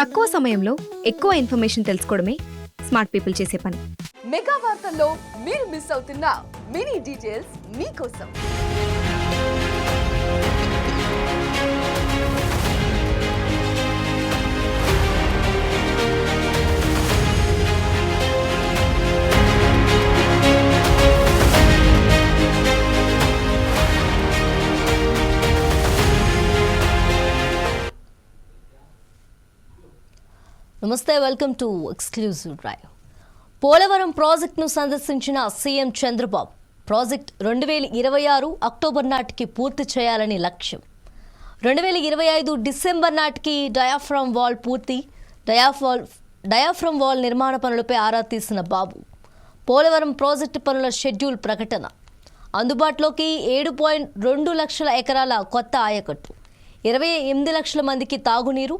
తక్కువ సమయంలో ఎక్కువ ఇన్ఫర్మేషన్ తెలుసుకోవడమే స్మార్ట్ పీపుల్ చేసే పని. మెగా వార్తల్లో మీరు మిస్ అవుతున్న మినీ డీటెయిల్స్ మీకోసం. నమస్తే welcome to exclusive drive. Polavaram ప్రాజెక్టును సందర్శించిన సీఎం చంద్రబాబు ప్రాజెక్ట్ రెండు వేల ఇరవై ఆరు అక్టోబర్ నాటికి పూర్తి చేయాలని లక్ష్యం. రెండు వేల ఇరవై ఐదు డిసెంబర్ నాటికి డయాఫ్రమ్ వాల్ పూర్తి డయాఫాల్ డయాఫ్రమ్ వాల్ నిర్మాణ పనులపై ఆరా తీసిన బాబు పోలవరం ప్రాజెక్టు పనుల షెడ్యూల్ ప్రకటన. అందుబాటులోకి ఏడు పాయింట్ రెండు లక్షల ఎకరాల కొత్త ఆయకట్టు ఇరవై ఎనిమిది లక్షల మందికి తాగునీరు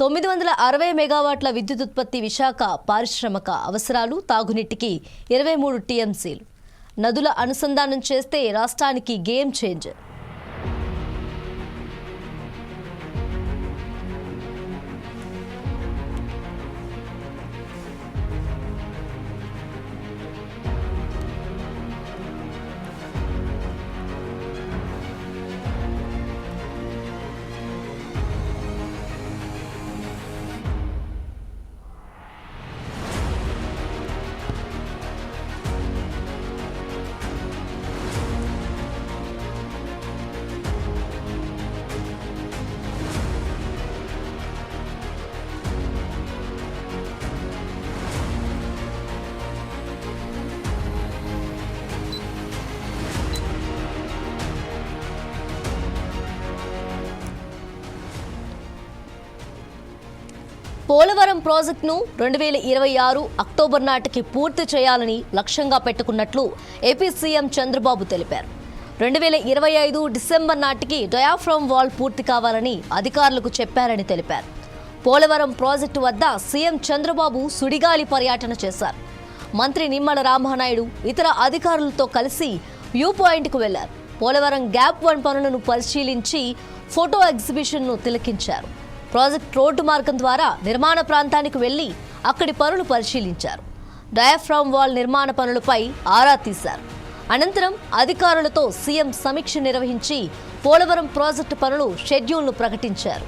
తొమ్మిది వందల అరవై మెగావాట్ల విద్యుత్ ఉత్పత్తి విశాఖ పారిశ్రామిక అవసరాలు తాగునీటికి ఇరవై మూడు టీఎంసీలు. నదుల అనుసంధానం చేస్తే రాష్ట్రానికి గేమ్ చేంజర్. పోలవరం ప్రాజెక్టును రెండు వేల ఇరవై ఆరు అక్టోబర్ నాటికి పూర్తి చేయాలని లక్ష్యంగా పెట్టుకున్నట్లు ఏపీ సీఎం చంద్రబాబు తెలిపారు. రెండు వేల ఇరవై ఐదు డిసెంబర్ నాటికి డయాఫ్రమ్ వాల్ పూర్తి కావాలని అధికారులకు చెప్పారని తెలిపారు. పోలవరం ప్రాజెక్టు వద్ద సీఎం చంద్రబాబు సుడిగాలి పర్యటన చేశారు. మంత్రి నిమ్మల రామానాయుడు ఇతర అధికారులతో కలిసి వ్యూ పాయింట్కు వెళ్ళారు. పోలవరం గ్యాప్ వన్ పనులను పరిశీలించి ఫోటో ఎగ్జిబిషన్ను తిలకించారు. ప్రాజెక్ట్ రోడ్డు మార్గం ద్వారా నిర్మాణ ప్రాంతానికి వెళ్ళి అక్కడి పనులు పరిశీలించారు. డయాఫ్రామ్ వాల్ నిర్మాణ పనులపై ఆరా తీశారు. అనంతరం అధికారులతో సీఎం సమీక్ష నిర్వహించి పోలవరం ప్రాజెక్టు పనులు షెడ్యూల్ను ప్రకటించారు.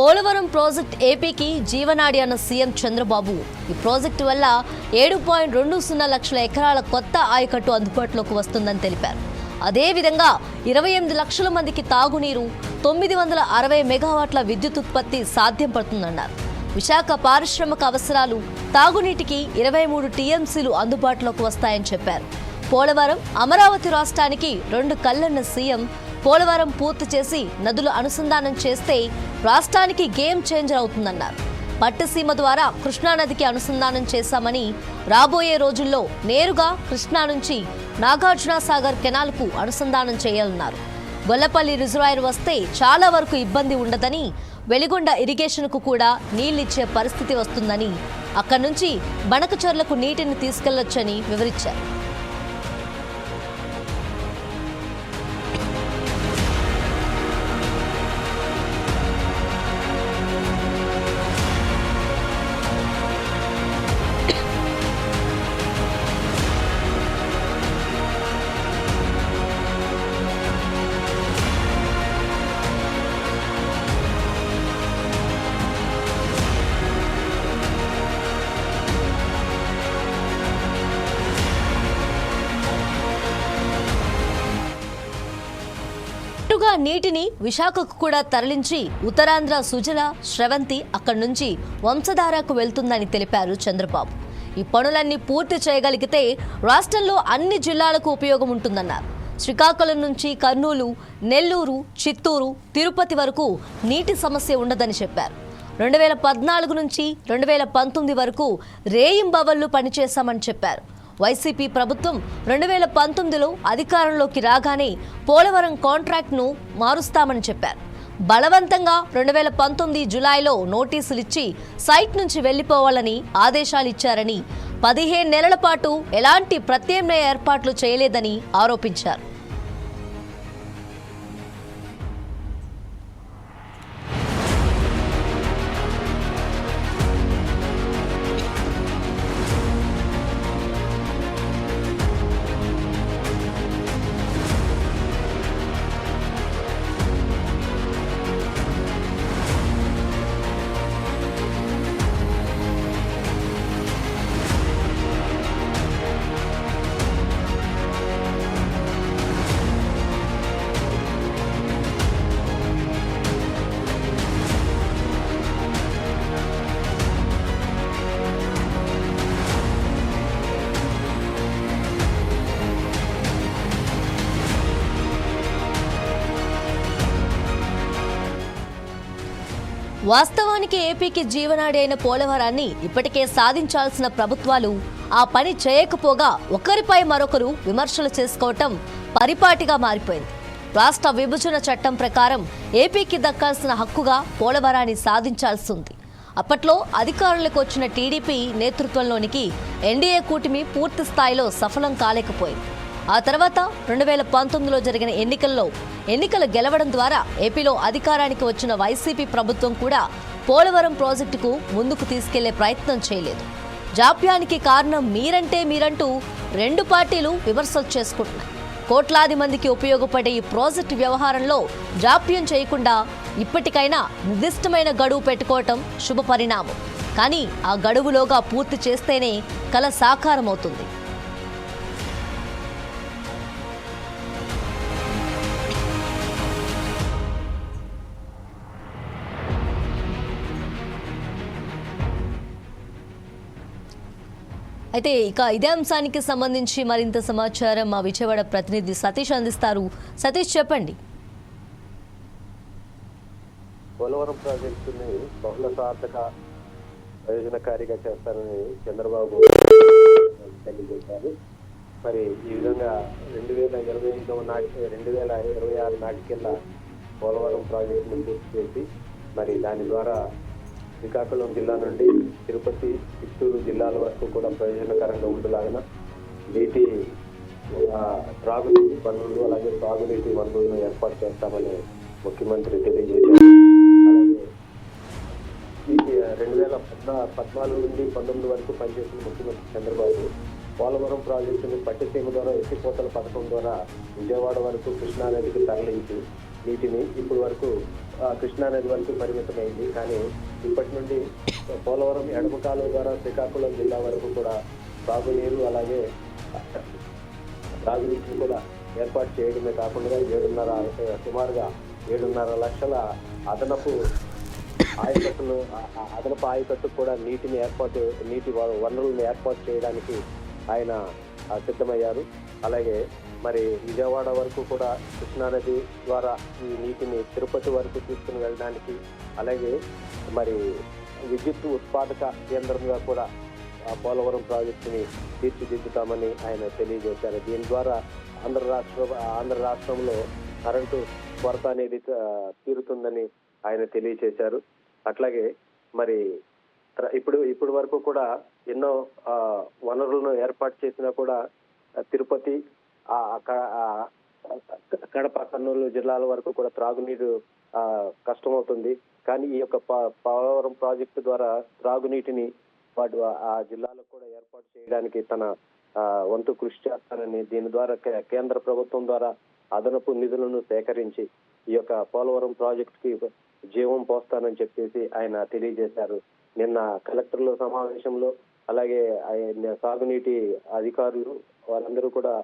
పోలవరం ప్రాజెక్ట్ ఏపీకి జీవనాడి అన్న సీఎం చంద్రబాబు. ఈ ప్రాజెక్టు వల్ల ఏడు పాయింట్ రెండు సున్నా లక్షల ఎకరాల కొత్త ఆయకట్టు అందుబాటులోకి వస్తుందని తెలిపారు. అదేవిధంగా ఇరవై ఎనిమిది లక్షల మందికి తాగునీరు తొమ్మిది వందల అరవై మెగావాట్ల విద్యుత్ ఉత్పత్తి సాధ్యం పడుతుందన్నారు. విశాఖ పారిశ్రామిక అవసరాలు తాగునీటికి ఇరవై మూడు టీఎంసీలు అందుబాటులోకి వస్తాయని చెప్పారు. పోలవరం అమరావతి రాష్ట్రానికి రెండు కళ్ళన్న సీఎం పోలవరం పూర్తి చేసి నదులు అనుసంధానం చేస్తే రాష్ట్రానికి గేమ్ చేంజర్ అవుతుందన్నారు. పట్టసీమ ద్వారా కృష్ణానదికి అనుసంధానం చేశామని రాబోయే రోజుల్లో నేరుగా కృష్ణా నుంచి నాగార్జున సాగర్ కెనాల్కు అనుసంధానం చేయాలన్నారు. గొల్లపల్లి రిజర్వాయర్ వస్తే చాలా వరకు ఇబ్బంది ఉండదని వెలిగొండ ఇరిగేషన్కు కూడా నీళ్ళిచ్చే పరిస్థితి వస్తుందని అక్కడి నుంచి బణకచర్లకు నీటిని తీసుకెళ్ళొచ్చని వివరించారు. నేరుగా నీటిని విశాఖకు కూడా తరలించి ఉత్తరాంధ్ర సుజల స్రవంతి అక్కడి నుంచి వంశధారకు వెళ్తుందని తెలిపారు చంద్రబాబు. ఈ పనులన్నీ పూర్తి చేయగలిగితే రాష్ట్రంలో అన్ని జిల్లాలకు ఉపయోగం ఉంటుందన్నారు. శ్రీకాకుళం నుంచి కర్నూలు నెల్లూరు చిత్తూరు తిరుపతి వరకు నీటి సమస్య ఉండదని చెప్పారు. రెండు వేల పద్నాలుగు నుంచి రెండు వేల పంతొమ్మిది వరకు రేయింబవళ్ళు పనిచేశామని చెప్పారు. వైసీపీ ప్రభుత్వం రెండు వేల పంతొమ్మిదిలో అధికారంలోకి రాగానే పోలవరం కాంట్రాక్ట్ను మారుస్తామని చెప్పారు. బలవంతంగా రెండు వేల పంతొమ్మిది జులైలో నోటీసులు ఇచ్చి సైట్ నుంచి వెళ్ళిపోవాలని ఆదేశాలు ఇచ్చారని పదిహేను నెలల పాటు ఎలాంటి ప్రత్యామ్నాయ ఏర్పాట్లు చేయలేదని ఆరోపించారు. వాస్తవానికి ఏపీకి జీవనాడి అయిన పోలవరాన్ని ఇప్పటికే సాధించాల్సిన ప్రభుత్వాలు ఆ పని చేయకపోగా ఒకరిపై మరొకరు విమర్శలు చేసుకోవటం పరిపాటిగా మారిపోయింది. రాష్ట్ర విభజన చట్టం ప్రకారం ఏపీకి దక్కాల్సిన హక్కుగా పోలవరాన్ని సాధించాల్సి ఉంది అప్పట్లో అధికారులకు వచ్చిన టీడీపీ నేతృత్వంలోనికి ఎన్డీఏ కూటమి పూర్తి స్థాయిలో సఫలం కాలేకపోయింది. ఆ తర్వాత రెండు వేల పంతొమ్మిదిలో జరిగిన ఎన్నికల్లో ఎన్నికలు గెలవడం ద్వారా ఏపీలో అధికారానికి వచ్చిన వైసీపీ ప్రభుత్వం కూడా పోలవరం ప్రాజెక్టుకు ముందుకు తీసుకెళ్ళే ప్రయత్నం చేయలేదు. జాప్యానికి కారణం మీరంటే మీరంటూ రెండు పార్టీలు విమర్శలు చేసుకుంటున్నాయి. కోట్లాది మందికి ఉపయోగపడే ఈ ప్రాజెక్టు వ్యవహారంలో జాప్యం చేయకుండా ఇప్పటికైనా నిర్దిష్టమైన గడువు పెట్టుకోవటం శుభ పరిణామం కానీ ఆ గడువులోగా పూర్తి చేస్తేనే కల సాకారమవుతుంది. అయితే ఇక ఇదే అంశానికి సంబంధించి మరింత సమాచారం మా విజయవాడ ప్రతినిధి సతీష్ అందిస్తారు. సతీష్ చెప్పండి. పోలవరం ప్రాజెక్టుని బహుళ సార్థక ప్రయోజనకారిగా చేస్తారని చంద్రబాబు తెలియజేశారు. మరి ఈ విధంగా రెండు వేల ఇరవై ఐదవ నాటి రెండు వేల ఇరవై ఆరు నాటికెల్లా పోలవరం ప్రాజెక్టును పూర్తి చేసి మరి దాని ద్వారా శ్రీకాకుళం జిల్లా నుండి తిరుపతి చిత్తూరు జిల్లాల వరకు కూడా ప్రయోజనకరంగా ఉండేలాగిన నీటి త్రాగునీటి వనరులు అలాగే త్రాగునీటి వనరులను ఏర్పాటు చేస్తామని ముఖ్యమంత్రి తెలియజేశారు. అలాగే ఈ రెండు వేల పద్నా పద్నాలుగు నుండి పంతొమ్మిది వరకు పనిచేసిన ముఖ్యమంత్రి చంద్రబాబు పోలవరం ప్రాజెక్టును పట్టిసీమ ద్వారా ఎత్తిపోతల పథకం ద్వారా విజయవాడ వరకు కృష్ణానదికి తరలించి నీటిని ఇప్పుడు వరకు కృష్ణానది వరకు పరిమితమైంది. కానీ ఇప్పటి నుండి పోలవరం ఎడమ కాలువ ద్వారా శ్రీకాకుళం జిల్లా వరకు కూడా తాగునీరు అలాగే తాగునీటిని కూడా ఏర్పాటు చేయడమే కాకుండా ఏడున్నర సుమారుగా ఏడున్నర లక్షల అదనపు ఆయకట్టును అదనపు ఆయకట్టుకు కూడా నీటిని ఏర్పాటు నీటి వనరులను ఏర్పాటు చేయడానికి ఆయన సిద్ధమయ్యారు. అలాగే మరి విజయవాడ వరకు కూడా కృష్ణానది ద్వారా ఈ నీటిని తిరుపతి వరకు తీసుకుని వెళ్ళడానికి అలాగే మరి విద్యుత్ ఉత్పాదక కేంద్రంగా కూడా పోలవరం ప్రాజెక్టుని తీర్చిదిద్దుతామని ఆయన తెలియజేశారు. దీని ద్వారా ఆంధ్ర రాష్ట్ర ఆంధ్ర రాష్ట్రంలో కరెంటు కొరత అనేది తీరుతుందని ఆయన తెలియజేశారు. అట్లాగే మరి ఇప్పుడు ఇప్పుడు వరకు కూడా ఎన్నో వనరులను ఏర్పాటు చేసినా కూడా తిరుపతి కడప కర్నూలు జిల్లాల వరకు కూడా త్రాగునీరు కష్టమవుతుంది. కానీ ఈ యొక్క పోలవరం ప్రాజెక్టు ద్వారా త్రాగునీటిని వాటి ఆ జిల్లాలకు కూడా ఏర్పాటు చేయడానికి తన వంతు కృషి చేస్తానని దీని ద్వారా కేంద్ర ప్రభుత్వం ద్వారా అదనపు నిధులను సేకరించి ఈ యొక్క పోలవరం ప్రాజెక్టుకి జీవం పోస్తానని చెప్పేసి ఆయన తెలియజేశారు. నిన్న కలెక్టర్ల సమావేశంలో అలాగే ఆయన సాగునీటి అధికారులు వారందరూ కూడా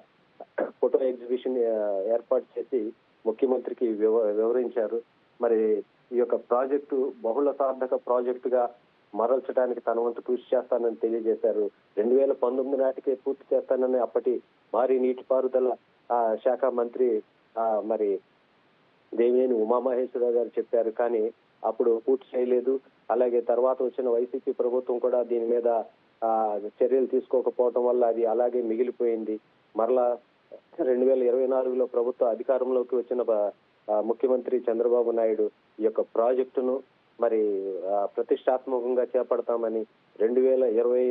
ఫోటో ఎగ్జిబిషన్ ఏర్పాటు చేసి ముఖ్యమంత్రికి వివ- వివరించారు. మరి ఈ యొక్క ప్రాజెక్టు బహుళ సార్థక ప్రాజెక్టుగా మరల్చడానికి తన వంతు కృషి చేస్తానని తెలియజేశారు. రెండు వేల పంతొమ్మిది నాటికే పూర్తి చేస్తానని అప్పటి భారీ నీటిపారుదల శాఖ మంత్రి మరి దేవినేని ఉమామహేశ్వరరావు గారు చెప్పారు. కానీ అప్పుడు పూర్తి చేయలేదు. అలాగే తర్వాత వచ్చిన వైసీపీ ప్రభుత్వం కూడా దీని మీద చర్యలు తీసుకోకపోవడం వల్ల అది అలాగే మిగిలిపోయింది. మరలా రెండు వేల ఇరవై నాలుగులో ప్రభుత్వ అధికారంలోకి వచ్చిన ముఖ్యమంత్రి చంద్రబాబు నాయుడు ఈ యొక్క ప్రాజెక్టును మరి ప్రతిష్టాత్మకంగా చేపడతామని రెండు వేల ఇరవై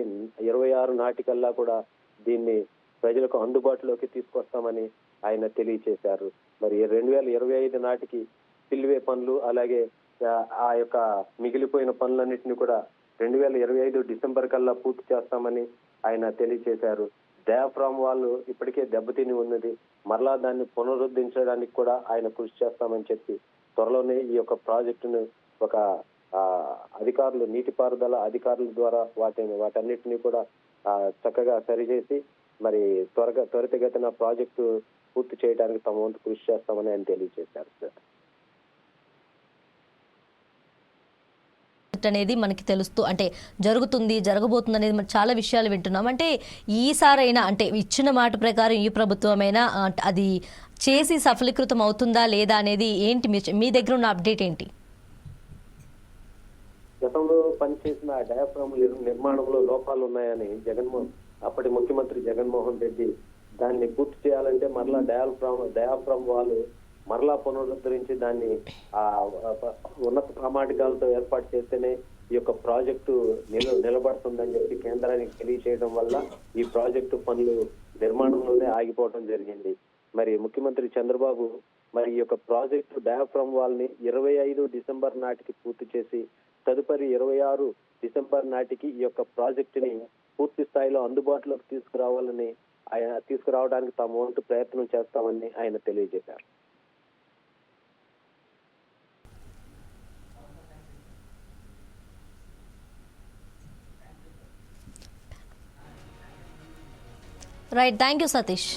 ఇరవై ఆరు నాటికల్లా కూడా దీన్ని ప్రజలకు అందుబాటులోకి తీసుకొస్తామని ఆయన తెలియచేశారు. మరి రెండు వేల ఇరవై ఐదు నాటికి పిల్వే పనులు అలాగే ఆ, ఆ యొక్క మిగిలిపోయిన పనులన్నింటినీ కూడా రెండు వేల ఇరవై ఐదు డిసెంబర్ కల్లా పూర్తి చేస్తామని ఆయన తెలియచేశారు. డయాఫ్రామ్ వాళ్ళు ఇప్పటికే దెబ్బతిని ఉన్నది. మరలా దాన్ని పునరుద్ధరించడానికి కూడా ఆయన కృషి చేస్తామని చెప్పి త్వరలోనే ఈ యొక్క ప్రాజెక్టును ఒక అధికారులు నీటిపారుదల అధికారుల ద్వారా వాటిని వాటన్నిటిని కూడా చక్కగా సరిచేసి మరి త్వరగా త్వరితగతిన ప్రాజెక్టు పూర్తి చేయడానికి తమ వంతు కృషి చేస్తామని ఆయన తెలియజేశారు సార్. అనేది మనకి తెలుస్తూ అంటే జరుగుతుంది జరగబోతుంది అనేది మనం చాలా విషయాలు వింటున్నాం. అంటే ఈసారైనా అంటే ఇచ్చిన మాట ప్రకారం ఈ ప్రభుత్వమైనా అది చేసి సఫలీకృతం అవుతుందా లేదా అనేది ఏంటి మీ మీ దగ్గర ఉన్న అప్డేట్ ఏంటి? గతంలో పనిచేసిన డయాఫ్రామ్ నిర్మాణంలో లోపాలు ఉన్నాయని జగన్మోహన్ అప్పటి ముఖ్యమంత్రి జగన్మోహన్ రెడ్డి దాన్ని పూర్తి చేయాలంటే మరలా డయాఫ్రామ్ డయాఫ్రామ్ వాళ్ళు మరలా పునరుద్ధరించి దాన్ని ఆ ఉన్నత ప్రామాణికాలతో ఏర్పాటు చేస్తేనే ఈ యొక్క ప్రాజెక్టు నిల నిలబడుతుందని చెప్పి కేంద్రానికి తెలియచేయడం వల్ల ఈ ప్రాజెక్టు పనులు నిర్మాణంలోనే ఆగిపోవడం జరిగింది. మరి ముఖ్యమంత్రి చంద్రబాబు మరి ఈ యొక్క ప్రాజెక్టు డయాఫ్రమ్ వాల్ని ఇరవై ఐదు డిసెంబర్ నాటికి పూర్తి చేసి తదుపరి ఇరవై ఆరు డిసెంబర్ నాటికి ఈ యొక్క ప్రాజెక్టుని పూర్తి స్థాయిలో అందుబాటులోకి తీసుకురావాలని ఆయన తీసుకురావడానికి తాము వంతు ప్రయత్నం చేస్తామని ఆయన తెలియజేశారు. Right thank you Satish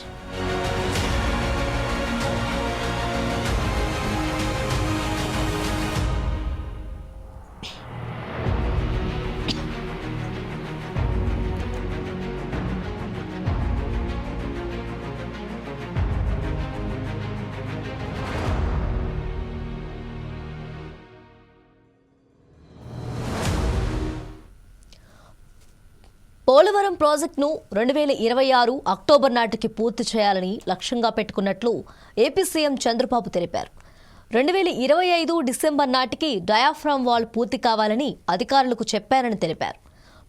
Polavaram ప్రాజెక్టును రెండు వేల ఇరవై ఆరు అక్టోబర్ నాటికి పూర్తి చేయాలని లక్ష్యంగా పెట్టుకున్నట్లు ఏపీ సీఎం చంద్రబాబు తెలిపారు. రెండు వేల ఇరవై ఐదు డిసెంబర్ నాటికి డయాఫ్రామ్ వాల్ పూర్తి కావాలని అధికారులకు చెప్పారని తెలిపారు.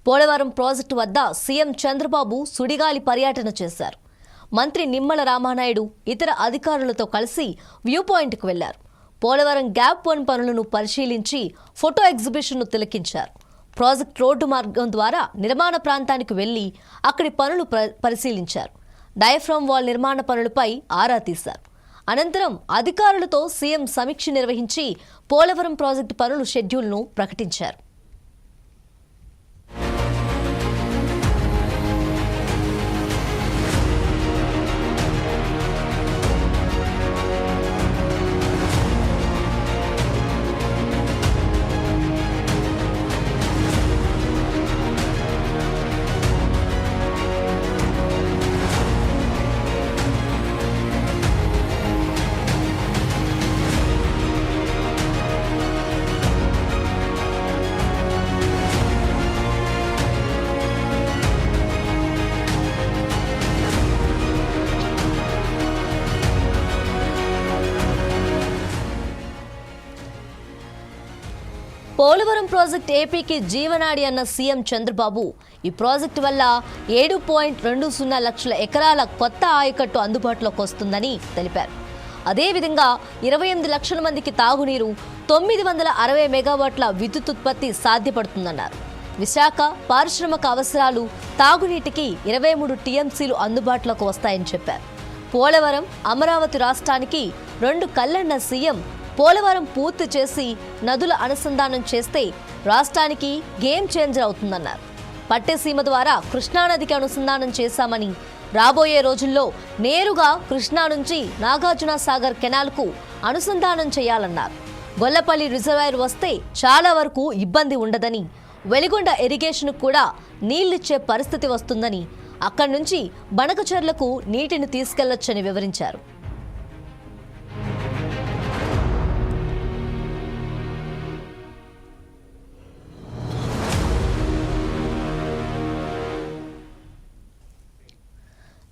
పోలవరం ప్రాజెక్టు వద్ద సీఎం చంద్రబాబు సుడిగాలి పర్యటన చేశారు. మంత్రి నిమ్మల రామానాయుడు ఇతర అధికారులతో కలిసి వ్యూ పాయింట్కు వెళ్ళారు. పోలవరం గ్యాప్ వన్ పనులను పరిశీలించి ఫోటో ఎగ్జిబిషన్ను తిలకించారు. ప్రాజెక్ట్ రోడ్డు మార్గం ద్వారా నిర్మాణ ప్రాంతానికి వెళ్ళి అక్కడి పనులు పరిశీలించారు. డయఫ్రామ్ వాల్ నిర్మాణ పనులపై ఆరా తీశారు. అనంతరం అధికారులతో సీఎం సమీక్ష నిర్వహించి పోలవరం ప్రాజెక్టు పనుల షెడ్యూల్ను ప్రకటించారు. ప్రాజెక్ట్ ఏపీకి జీవనాడి అన్న సీఎం చంద్రబాబు. ఈ ప్రాజెక్టు వల్ల ఏడు పాయింట్ రెండు సున్నా లక్షల ఎకరాల కొత్త ఆయకట్టు అందుబాటులోకి వస్తుందని తెలిపారు. అదేవిధంగా ఇరవై ఎనిమిది లక్షల మందికి తాగునీరు తొమ్మిది వందల అరవై మెగావాట్ల విద్యుత్ ఉత్పత్తి సాధ్యపడుతుందన్నారు. విశాఖ పారిశ్రామిక అవసరాలు తాగునీటికి ఇరవై మూడు టీఎంసీలు అందుబాటులోకి వస్తాయని చెప్పారు. పోలవరం అమరావతి రాష్ట్రానికి రెండు కళ్ళన్న సీఎం పోలవరం పూర్తి చేసి నదుల అనుసంధానం చేస్తే రాష్ట్రానికి గేమ్ చేంజర్ అవుతుందన్నారు. పట్టెసీమ ద్వారా కృష్ణానదికి అనుసంధానం చేశామని రాబోయే రోజుల్లో నేరుగా కృష్ణా నుంచి నాగార్జున సాగర్ కెనాల్కు అనుసంధానం చేయాలన్నారు. గొల్లపల్లి రిజర్వాయర్ వస్తే చాలా వరకు ఇబ్బంది ఉండదని వెలిగొండ ఇరిగేషన్కు కూడా నీళ్ళిచ్చే పరిస్థితి వస్తుందని అక్కడి నుంచి బనకచెర్లకు నీటిని తీసుకెళ్ళొచ్చని వివరించారు.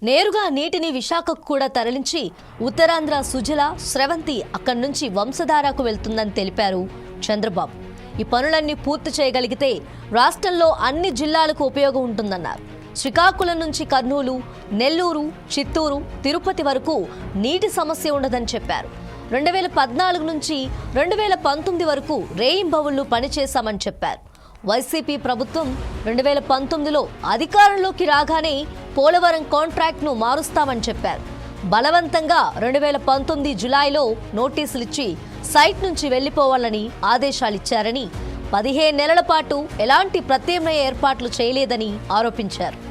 నేరుగా నీటిని విశాఖకు కూడా తరలించి ఉత్తరాంధ్ర సుజల స్రవంతి అక్కడి నుంచి వంశధారకు వెళ్తుందని తెలిపారు చంద్రబాబు. ఈ పనులన్నీ పూర్తి చేయగలిగితే రాష్ట్రంలో అన్ని జిల్లాలకు ఉపయోగం ఉంటుందన్నారు. శ్రీకాకుళం నుంచి కర్నూలు నెల్లూరు చిత్తూరు తిరుపతి వరకు నీటి సమస్య ఉండదని చెప్పారు. రెండు వేల పద్నాలుగు నుంచి రెండు వేల పంతొమ్మిది వరకు రేయింబవుళ్ళు పనిచేశామని చెప్పారు. వైసీపీ ప్రభుత్వం రెండు వేల పంతొమ్మిదిలో అధికారంలోకి రాగానే పోలవరం కాంట్రాక్ట్ను మారుస్తామని చెప్పారు. బలవంతంగా రెండు వేల పంతొమ్మిది జులైలో నోటీసులు ఇచ్చి సైట్ నుంచి వెళ్ళిపోవాలని ఆదేశాలిచ్చారని పదిహేను నెలల పాటు ఎలాంటి ప్రత్యామ్నాయ ఏర్పాట్లు చేయలేదని ఆరోపించారు.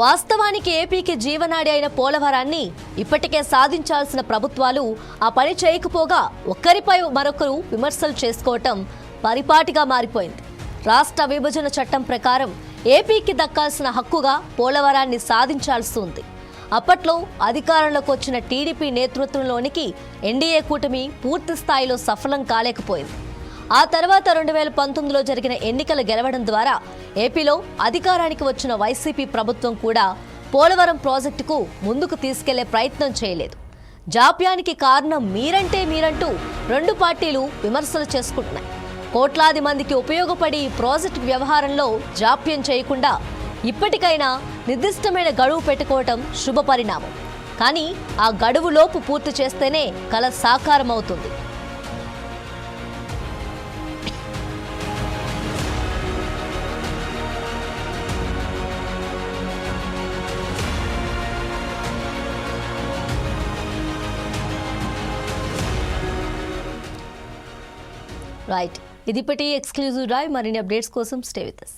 వాస్తవానికి ఏపీకి జీవనాడి అయిన పోలవరాన్ని ఇప్పటికే సాధించాల్సిన ప్రభుత్వాలు ఆ పని చేయకపోగా ఒకరిపై మరొకరు విమర్శలు చేసుకోవటం పరిపాటిగా మారిపోయింది. రాష్ట్ర విభజన చట్టం ప్రకారం ఏపీకి దక్కాల్సిన హక్కుగా పోలవరాన్ని సాధించాల్సి ఉంది. అప్పట్లో అధికారంలోకి వచ్చిన టీడీపీ నేతృత్వంలోనికి ఎన్డీఏ కూటమి పూర్తి స్థాయిలో సఫలం కాలేకపోయింది. ఆ తర్వాత రెండు వేల పంతొమ్మిదిలో జరిగిన ఎన్నికలు గెలవడం ద్వారా ఏపీలో అధికారానికి వచ్చిన వైసీపీ ప్రభుత్వం కూడా పోలవరం ప్రాజెక్టుకు ముందుకు తీసుకెళ్ళే ప్రయత్నం చేయలేదు. జాప్యానికి కారణం మీరంటే మీరంటూ రెండు పార్టీలు విమర్శలు చేసుకుంటున్నాయి. కోట్లాది మందికి ఉపయోగపడి ఈ ప్రాజెక్టు వ్యవహారంలో జాప్యం చేయకుండా ఇప్పటికైనా నిర్దిష్టమైన గడువు పెట్టుకోవటం శుభ పరిణామం కానీ ఆ గడువులోపు పూర్తి చేస్తేనే కల సాకారమవుతుంది. రైట్ ఇది ఇప్పటి ఎక్స్క్లూజివ్ డ్రైవ్ మరిన్ని అప్డేట్స్ కోసం స్టే విత్ అస్